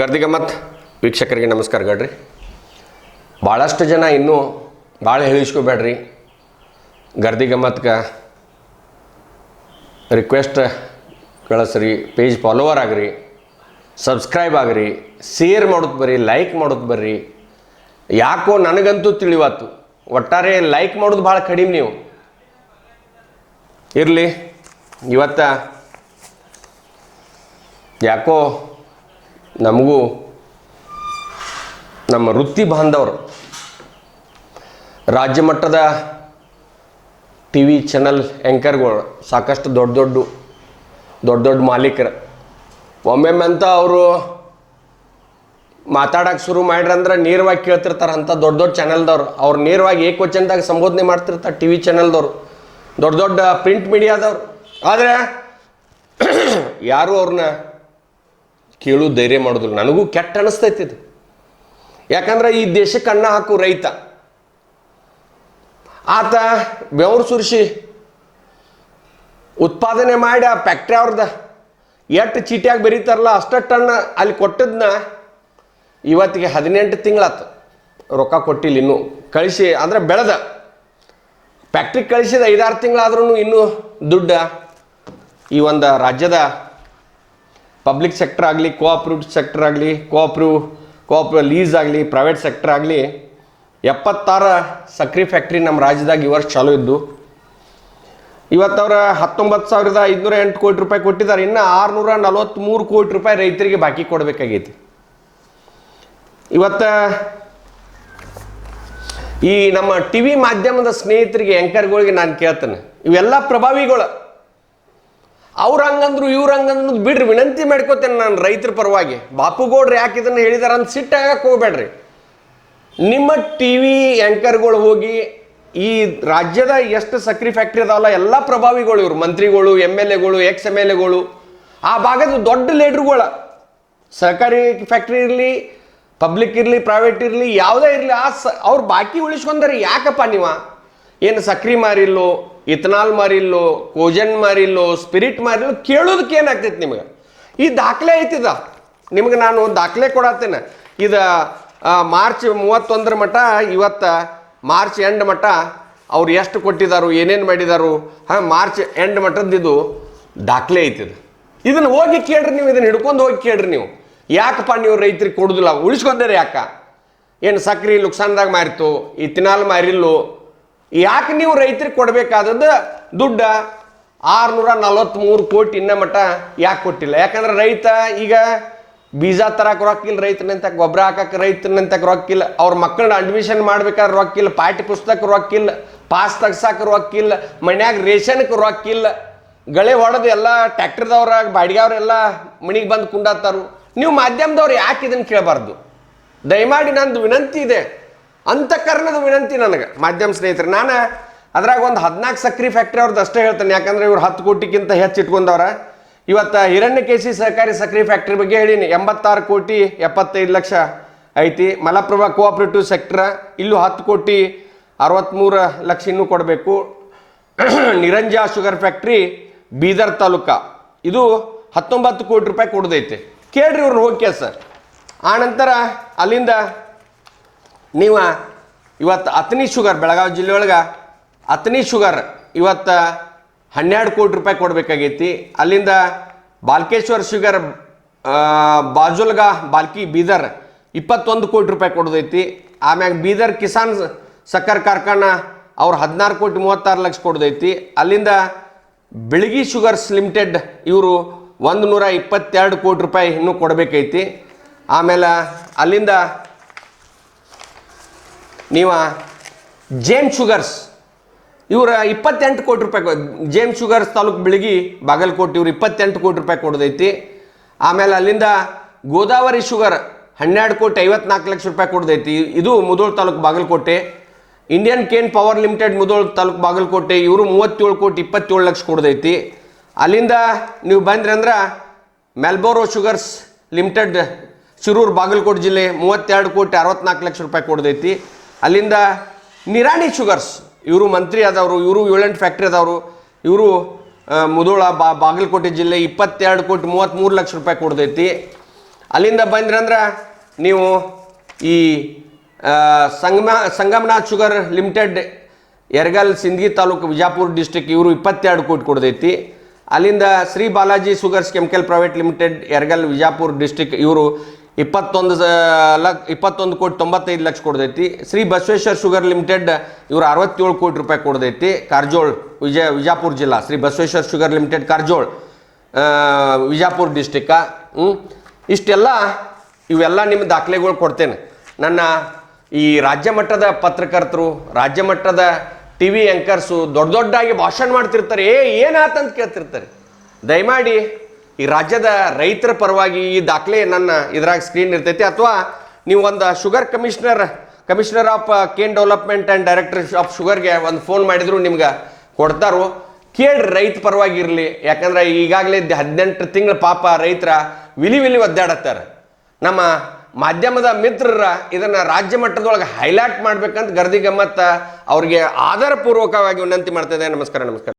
ಗರ್ದಿಗಮ್ಮತ್ ವೀಕ್ಷಕರಿಗೆ ನಮಸ್ಕಾರ ಗಡ್ರಿ ಭಾಳಷ್ಟು ಜನ ಇನ್ನೂ ಭಾಳ ಹೇಳಿಸ್ಕೋಬೇಡ್ರಿ. ಗರ್ದಿಗಮ್ಮತ್ಗೆ ರಿಕ್ವೆಸ್ಟ್ ಕಳಿಸ್ರಿ ಪೇಜ್ ಫಾಲೋವರ್ ಆಗ್ರಿ ಸಬ್ಸ್ಕ್ರೈಬ್ ಆಗ್ರಿ ಶೇರ್ ಮಾಡೋದು ಬರ್ರಿ ಲೈಕ್ ಮಾಡೋದು ಬರ್ರಿ. ಯಾಕೋ ನನಗಂತೂ ತಿಳಿವಾತು, ಒಟ್ಟಾರೆ ಲೈಕ್ ಮಾಡೋದು ಭಾಳ ಕಡಿಮೆ ನೀವು. ಇರಲಿ, ಇವತ್ತ ಯಾಕೋ ನಮಗೂ ನಮ್ಮ ವೃತ್ತಿ ಬಾಂಧವರು, ರಾಜ್ಯ ಮಟ್ಟದ ಟಿ ವಿ ಚಾನಲ್ ಆ್ಯಂಕರ್ಗಳು ಸಾಕಷ್ಟು ದೊಡ್ಡ ದೊಡ್ಡ ದೊಡ್ಡ ದೊಡ್ಡ ಮಾಲೀಕರು. ಒಮ್ಮೆಮ್ಮೆ ಅಂತ ಅವರು ಮಾತಾಡಕ್ಕೆ ಶುರು ಮಾಡ್ರಂದ್ರೆ ನೇರವಾಗಿ ಕೇಳ್ತಿರ್ತಾರೆ ಅಂತ ದೊಡ್ಡ ದೊಡ್ಡ ಚಾನಲ್ದವ್ರು. ಅವ್ರು ನೇರವಾಗಿ ಏಕವಚನದಾಗ ಸಂಬೋಧನೆ ಮಾಡ್ತಿರ್ತಾರೆ ಟಿ ವಿ ಚಾನಲ್ದವ್ರು. ದೊಡ್ಡ ದೊಡ್ಡ ಪ್ರಿಂಟ್ ಮೀಡಿಯಾದವ್ರು ಆದರೆ, ಯಾರೂ ಅವ್ರನ್ನ ಕೇಳು, ಧೈರ್ಯ ಮಾಡೋದಿಲ್ಲ. ನನಗೂ ಕೆಟ್ಟ ಅನಿಸ್ತೈತಿ ಇದು. ಯಾಕಂದ್ರೆ ಈ ದೇಶಕ್ಕೆ ಅನ್ನ ಹಾಕು ರೈತ. ಆತ ಬೆವರು ಸುರಿಸಿ ಉತ್ಪಾದನೆ ಮಾಡಿ ಆ ಫ್ಯಾಕ್ಟ್ರಿ ಅವ್ರದ. ಎಷ್ಟು ಚೀಟಿಯಾಗಿ ಬೆರೀತಾರಲ್ಲ ಅಷ್ಟು ಅಣ್ಣ ಅಲ್ಲಿ ಕೊಟ್ಟದನ್ನ ಇವತ್ತಿಗೆ ಹದಿನೆಂಟು ತಿಂಗಳಾತು. ರೊಕ್ಕ ಕೊಟ್ಟಿಲ್ಲ ಇನ್ನೂ. ಕಳಿಸಿ, ಅಂದ್ರೆ ಬೆಳೆದ. ಫ್ಯಾಕ್ಟ್ರಿಗೆ ಕಳಿಸಿದ ಐದಾರು ತಿಂಗಳಾದ್ರೂ ಇನ್ನೂ ದುಡ್ಡ ಈ ಒಂದು ರಾಜ್ಯದ ಪಬ್ಲಿಕ್ ಸೆಕ್ಟರ್ ಆಗಲಿ ಕೋಆಪ್ರೇಟಿವ್ ಸೆಕ್ಟರ್ ಆಗಲಿ ಕೋಆಪ್ರೂವ್ ಕೋಆಪ್ ಲೀಸ್ ಆಗಲಿ ಪ್ರೈವೇಟ್ ಸೆಕ್ಟರ್ ಆಗಲಿ, ಎಪ್ಪತ್ತಾರು ಸಕ್ರಿ ಫ್ಯಾಕ್ಟ್ರಿ ನಮ್ಮ ರಾಜ್ಯದಾಗ ಈ ವರ್ಷ ಚಾಲೂ ಇದ್ದು. ಇವತ್ತವ್ರ ಹತ್ತೊಂಬತ್ತು ಸಾವಿರದ ಐದುನೂರ ಎಂಟು ಕೋಟಿ ರೂಪಾಯಿ ಕೊಟ್ಟಿದ್ದಾರೆ. ಇನ್ನು ಆರುನೂರ ನಲವತ್ತ್ಮೂರು ಕೋಟಿ ರೂಪಾಯಿ ರೈತರಿಗೆ ಬಾಕಿ ಕೊಡಬೇಕಾಗೈತಿ. ಇವತ್ತು ಈ ನಮ್ಮ ಟಿ ವಿ ಮಾಧ್ಯಮದ ಸ್ನೇಹಿತರಿಗೆ ಆ್ಯಂಕರ್ಗಳಿಗೆ ನಾನು ಕೇಳ್ತೇನೆ. ಇವೆಲ್ಲ ಪ್ರಭಾವಿಗಳು. ಅವ್ರ ಹಂಗಂದ್ರು, ಇವ್ರ ಹಂಗಂದ್ರು ಬಿಡ್ರಿ, ವಿನಂತಿ ಮಾಡ್ಕೋತೇನೆ ನಾನು ರೈತರ ಪರವಾಗಿ. ಬಾಪುಗೌಡ್ರು ಯಾಕೆ ಇದನ್ನು ಹೇಳಿದಾರ ಅಂತ ಸಿಟ್ಟಾಗಕ್ಕೆ ಹೋಗ್ಬೇಡ್ರಿ. ನಿಮ್ಮ ಟಿ ವಿ ಆ್ಯಂಕರ್ಗಳು ಹೋಗಿ ಈ ರಾಜ್ಯದ ಎಷ್ಟು ಸಕ್ರಿ ಫ್ಯಾಕ್ಟ್ರಿ ಅದಾವಲ್ಲ, ಎಲ್ಲ ಪ್ರಭಾವಿಗಳು ಇವರು. ಮಂತ್ರಿಗಳು, ಎಂ ಎಲ್ ಎಗಳು, ಎಕ್ಸ್ ಎಂ ಎಲ್ ಎಗಳು. ಆ ಭಾಗದ ದೊಡ್ಡ ಲೀಡ್ರುಗಳ. ಸರ್ಕಾರಿ ಫ್ಯಾಕ್ಟ್ರಿ ಇರಲಿ, ಪಬ್ಲಿಕ್ ಇರಲಿ, ಪ್ರೈವೇಟ್ ಇರಲಿ, ಯಾವುದೇ ಇರಲಿ, ಆ ಸ ಅವ್ರು ಬಾಕಿ ಉಳಿಸ್ಕೊಂಡಾರೆ ಯಾಕಪ್ಪ ನೀವ? ಏನು ಸಕ್ರಿ ಮಾರಿಲ್ಲೋ ಇಥನಾಲ್ ಮಾರಿಲ್ಲೋ, ಕೋಜನ್ ಮಾರಿಲ್ಲೋ, ಸ್ಪಿರಿಟ್ ಮಾರಿಲ್ಲೋ ಕೇಳೋದಕ್ಕೆ ಏನಾಗ್ತೈತಿ ನಿಮಗೆ? ಈ ದಾಖಲೆ ಐತಿದ. ನಿಮಗೆ ನಾನು ದಾಖಲೆ ಕೊಡತ್ತೇನೆ. ಇದು ಮಾರ್ಚ್ ಮೂವತ್ತೊಂದರ ಮಟ್ಟ ಇವತ್ತು ಮಾರ್ಚ್ ಎಂಡ್ ಮಟ್ಟ ಅವ್ರು ಎಷ್ಟು ಕೊಟ್ಟಿದ್ದಾರು ಏನೇನು ಮಾಡಿದಾರು, ಹಾಂ, ಮಾರ್ಚ್ ಎಂಡ್ ಮಟ್ಟದ್ದು ದಾಖಲೆ ಐತಿದು. ಇದನ್ನು ಹೋಗಿ ಕೇಳ್ರಿ ನೀವು, ಇದನ್ನು ಹಿಡ್ಕೊಂಡು ಹೋಗಿ ಕೇಳ್ರಿ ನೀವು. ಯಾಕಪ್ಪ ನೀವು ರೈತರಿಗೆ ಕೊಡೋದಿಲ್ಲ? ಉಳಿಸ್ಕೊಂಡಾರೆ ಯಾಕೆ? ಏನು ಸಕ್ರೆ ಲುಕ್ಸಾನ್ದಾಗ ಮಾರಿತು ಇಥಿನಾಲ್ ಮಾರಿಲ್ಲೋ ಯಾಕೆ ನೀವು ರೈತರಿಗೆ ಕೊಡಬೇಕಾದದ್ದು ದುಡ್ಡ? ಆರುನೂರ ನಲವತ್ತ್ಮೂರು ಕೋಟಿ ಇನ್ನ ಮಟ್ಟ ಯಾಕೆ ಕೊಟ್ಟಿಲ್ಲ? ಯಾಕಂದ್ರೆ ರೈತ ಈಗ ಬೀಜ ತರಕ್ಕೆ ರೊಕ್ಕಿಲ್ಲ ರೈತನಂತ ಗೊಬ್ಬರ ಹಾಕಕ್ಕೆ ರೈತನಂತ ರೊಕ್ಕಿಲ್ಲ, ಅವ್ರ ಮಕ್ಕಳನ್ನ ಅಡ್ಮಿಷನ್ ಮಾಡ್ಬೇಕಾದ್ರೆ ರೊಕ್ಕಿಲ್ಲ ಪಾಠ್ಯ ಪುಸ್ತಕ ರೊಕ್ಕಿಲ್ಲ ಪಾಸ್ ತಗ್ಸಾಕ ರೊಕ್ಕಿಲ್ಲ, ಮನ್ಯಾಗ ರೇಷನ್ಗೆ ರೊಕ್ಕಿಲ್ಲ. ಗಳೆ ಹೊಡೆದು ಎಲ್ಲ ಟ್ಯಾಕ್ಟರ್ದವ್ರ ಬಾಡಿಗೆಯವ್ರೆಲ್ಲ ಮನೆಗೆ ಬಂದು ಕುಂಡಾತಾರು. ನೀವು ಮಾಧ್ಯಮದವ್ರು ಯಾಕೆ ಇದನ್ನು ಕೇಳಬಾರ್ದು? ದಯಮಾಡಿ ನಂದು ವಿನಂತಿ ಇದೆ. ಅಂತಃಕರಣದ ವಿನಂತಿ ನನಗೆ. ಮಾಧ್ಯಮ ಸ್ನೇಹಿತರೆ, ನಾನು ಅದ್ರಾಗ ಒಂದು ಹದಿನಾಲ್ಕು ಸಕ್ರಿ ಫ್ಯಾಕ್ಟ್ರಿ ಅವ್ರದ್ದು ಅಷ್ಟೇ ಹೇಳ್ತೇನೆ. ಯಾಕಂದ್ರೆ ಇವ್ರು ಹತ್ತು ಕೋಟಿಗಿಂತ ಹೆಚ್ಚು ಇಟ್ಕೊಂಡವ್ರ. ಇವತ್ತು ಹಿರಣ್ಯಕೇಶಿ ಸಹಕಾರಿ ಸಕ್ರಿ ಫ್ಯಾಕ್ಟ್ರಿ ಬಗ್ಗೆ ಹೇಳೀನಿ. ಎಂಬತ್ತಾರು ಕೋಟಿ ಎಪ್ಪತ್ತೈದು ಲಕ್ಷ ಐತಿ. ಮಲಪ್ರಭಾ ಕೋಆಪರೇಟಿವ್ ಸೆಕ್ಟ್ರ ಇಲ್ಲೂ ಹತ್ತು ಕೋಟಿ ಅರವತ್ತ್ಮೂರು ಲಕ್ಷ ಇನ್ನೂ ಕೊಡಬೇಕು. ನಿರಂಜ ಶುಗರ್ ಫ್ಯಾಕ್ಟ್ರಿ ಬೀದರ್ ತಾಲೂಕ. ಇದು ಹತ್ತೊಂಬತ್ತು ಕೋಟಿ ರೂಪಾಯಿ ಕೊಡದೈತೆ. ಕೇಳ್ರಿ ಇವ್ರನ್ನ ಹೋಗಿ ಸರ್ ಆನಂತರ ಅಲ್ಲಿಂದ ನೀವು ಇವತ್ತು ಅತ್ನಿ ಶುಗರ್ ಬೆಳಗಾವಿ ಜಿಲ್ಲೆಯೊಳಗೆ ಅತನಿ ಶುಗರ್ ಇವತ್ತು ಹನ್ನೆರಡು ಕೋಟಿ ರೂಪಾಯಿ ಕೊಡಬೇಕಾಗೈತಿ. ಅಲ್ಲಿಂದ ಬಾಲ್ಕೇಶ್ವರ್ ಶುಗರ್ ಬಾಜುಲ್ಗ ಬಾಲ್ಕಿ ಬೀದರ್ ಇಪ್ಪತ್ತೊಂದು ಕೋಟಿ ರೂಪಾಯಿ ಕೊಡೋದೈತಿ. ಆಮ್ಯಾಗ ಬೀದರ್ ಕಿಸಾನ್ ಸಕ್ಕರ್ ಕಾರ್ಖಾನ ಅವ್ರು ಹದಿನಾರು ಕೋಟಿ ಮೂವತ್ತಾರು ಲಕ್ಷ ಕೊಡೋದೈತಿ. ಅಲ್ಲಿಂದ ಬೆಳಗಿ ಶುಗರ್ಸ್ ಲಿಮಿಟೆಡ್ ಇವರು ಒಂದು ನೂರ ಇಪ್ಪತ್ತೆರಡು ಕೋಟಿ ರೂಪಾಯಿ ಇನ್ನೂ ಕೊಡಬೇಕೈತಿ ಆಮೇಲೆ ಅಲ್ಲಿಂದ ನೀವು ಜೇಮ್ ಶುಗರ್ಸ್ ಇವರ ಇಪ್ಪತ್ತೆಂಟು ಕೋಟಿ ರೂಪಾಯಿ ಜೇಮ್ ಶುಗರ್ಸ್ ತಾಲೂಕು ಬೆಳಗಿ, ಬಾಗಲಕೋಟೆ ಇವ್ರು ಇಪ್ಪತ್ತೆಂಟು ಕೋಟಿ ರೂಪಾಯಿ ಕೊಡೋದೈತಿ. ಆಮೇಲೆ ಅಲ್ಲಿಂದ ಗೋದಾವರಿ ಶುಗರ್ ಹನ್ನೆರಡು ಕೋಟಿ ಐವತ್ನಾಲ್ಕು ಲಕ್ಷ ರೂಪಾಯಿ ಕೊಡೋದೈತಿ. ಇದು Mudhol taluk Bagalkot. Indian cane power limited Mudhol taluk Bagalkot, ಇವರು ಮೂವತ್ತೇಳು ಕೋಟಿ ಇಪ್ಪತ್ತೇಳು ಲಕ್ಷ ಕೊಡೋದೈತಿ. ಅಲ್ಲಿಂದ ನೀವು ಬಂದ್ರಿ ಅಂದ್ರೆ ಮೆಲ್ಬೋರೋ ಶುಗರ್ಸ್ ಲಿಮಿಟೆಡ್ ಶಿರೂರು ಬಾಗಲಕೋಟೆ ಜಿಲ್ಲೆ ಮೂವತ್ತೆರಡು ಕೋಟಿ ಅರವತ್ನಾಲ್ಕು ಲಕ್ಷ ರೂಪಾಯಿ ಕೊಡೋದೈತಿ. ಅಲ್ಲಿಂದ ನಿರಾಣಿ ಶುಗರ್ಸ್, ಇವರು ಮಂತ್ರಿ ಆದವರು, ಇವರು ಏಳೆಂಟು ಫ್ಯಾಕ್ಟ್ರಿ ಆದವರು, ಇವರು ಮುದೋಳ ಬಾ, ಬಾಗಲಕೋಟೆ ಜಿಲ್ಲೆ ಇಪ್ಪತ್ತೆರಡು ಕೋಟಿ ಮೂವತ್ತ್ಮೂರು ಲಕ್ಷ ರೂಪಾಯಿ ಕೊಡ್ತೈತಿ. ಅಲ್ಲಿಂದ ಬಂದ್ರಂದ್ರೆ ನೀವು ಈ ಸಂಗಮ, Sangamnath sugar limited, Yaragal, Sindagi taluk Vijapur district ಇವರು ಇಪ್ಪತ್ತೆರಡು ಕೋಟಿ ಕೊಡ್ದೈತಿ ಅಲ್ಲಿಂದ Shri Balaji sugars chemical private limited, Yaragal, Vijapur district ಇವರು ಇಪ್ಪತ್ತೊಂದು ಲಕ್, ಇಪ್ಪತ್ತೊಂದು ಕೋಟಿ ತೊಂಬತ್ತೈದು ಲಕ್ಷ ಕೊಡ್ದೈತಿ. ಶ್ರೀ ಬಸವೇಶ್ವರ ಶುಗರ್ ಲಿಮಿಟೆಡ್ ಇವರು ಅರವತ್ತೇಳು ಕೋಟಿ ರೂಪಾಯಿ ಕೊಡ್ದೈತಿ. ಕಾರ್ಜೋಳ್, ವಿಜಯ, ವಿಜಾಪುರ ಜಿಲ್ಲಾ, ಶ್ರೀ ಬಸವೇಶ್ವರ ಶುಗರ್ ಲಿಮಿಟೆಡ್, ಕಾರ್ಜೋಳ್ ವಿಜಾಪುರ ಡಿಸ್ಟಿಕ್ಕ ಇಷ್ಟೆಲ್ಲ, ಇವೆಲ್ಲ ನಿಮ್ಮ ದಾಖಲೆಗಳು ಕೊಡ್ತೇನೆ. ನನ್ನ ಈ ರಾಜ್ಯ ಮಟ್ಟದ ಪತ್ರಕರ್ತರು, ರಾಜ್ಯ ಮಟ್ಟದ ಟಿ ವಿ ಆ್ಯಂಕರ್ಸು ದೊಡ್ಡ ದೊಡ್ಡಾಗಿ ಭಾಷಣ ಮಾಡ್ತಿರ್ತಾರೆ. ಏ ಏನಾತಂತ ಕೇಳ್ತಿರ್ತಾರೆ. ದಯಮಾಡಿ ಈ ರಾಜ್ಯದ ರೈತರ ಪರವಾಗಿ ಈ ದಾಖಲೆ ನನ್ನ ಇದ್ರಾಗ ಸ್ಕ್ರೀನ್ ಇರ್ತೈತಿ. ಅಥವಾ ನೀವು ಒಂದು sugar commissioner commissioner of cane development and director of ಶುಗರ್ಗೆ ಒಂದು ಫೋನ್ ಮಾಡಿದ್ರು ನಿಮ್ಗೆ ಕೊಡ್ತಾರೋ. ಕೇಳಿ ರೈತ ಪರವಾಗಿ ಇರಲಿ. ಯಾಕಂದ್ರೆ ಈಗಾಗಲೇ ಹದಿನೆಂಟು ತಿಂಗಳ ಪಾಪ ರೈತರ ವಿಲಿ ವಿಲಿ ಒದ್ದಾಡತ್ತಾರೆ. ನಮ್ಮ ಮಾಧ್ಯಮದ ಮಿತ್ರರ ಇದನ್ನು ರಾಜ್ಯ ಮಟ್ಟದೊಳಗೆ ಹೈಲೈಟ್ ಮಾಡ್ಬೇಕಂತ ಗರ್ದಿ ಗಮ್ಮತ್ತ ಅವ್ರಿಗೆ ಆಧಾರಪೂರ್ವಕವಾಗಿ ವಿನಂತಿ ಮಾಡ್ತಾ ನಮಸ್ಕಾರ ನಮಸ್ಕಾರ.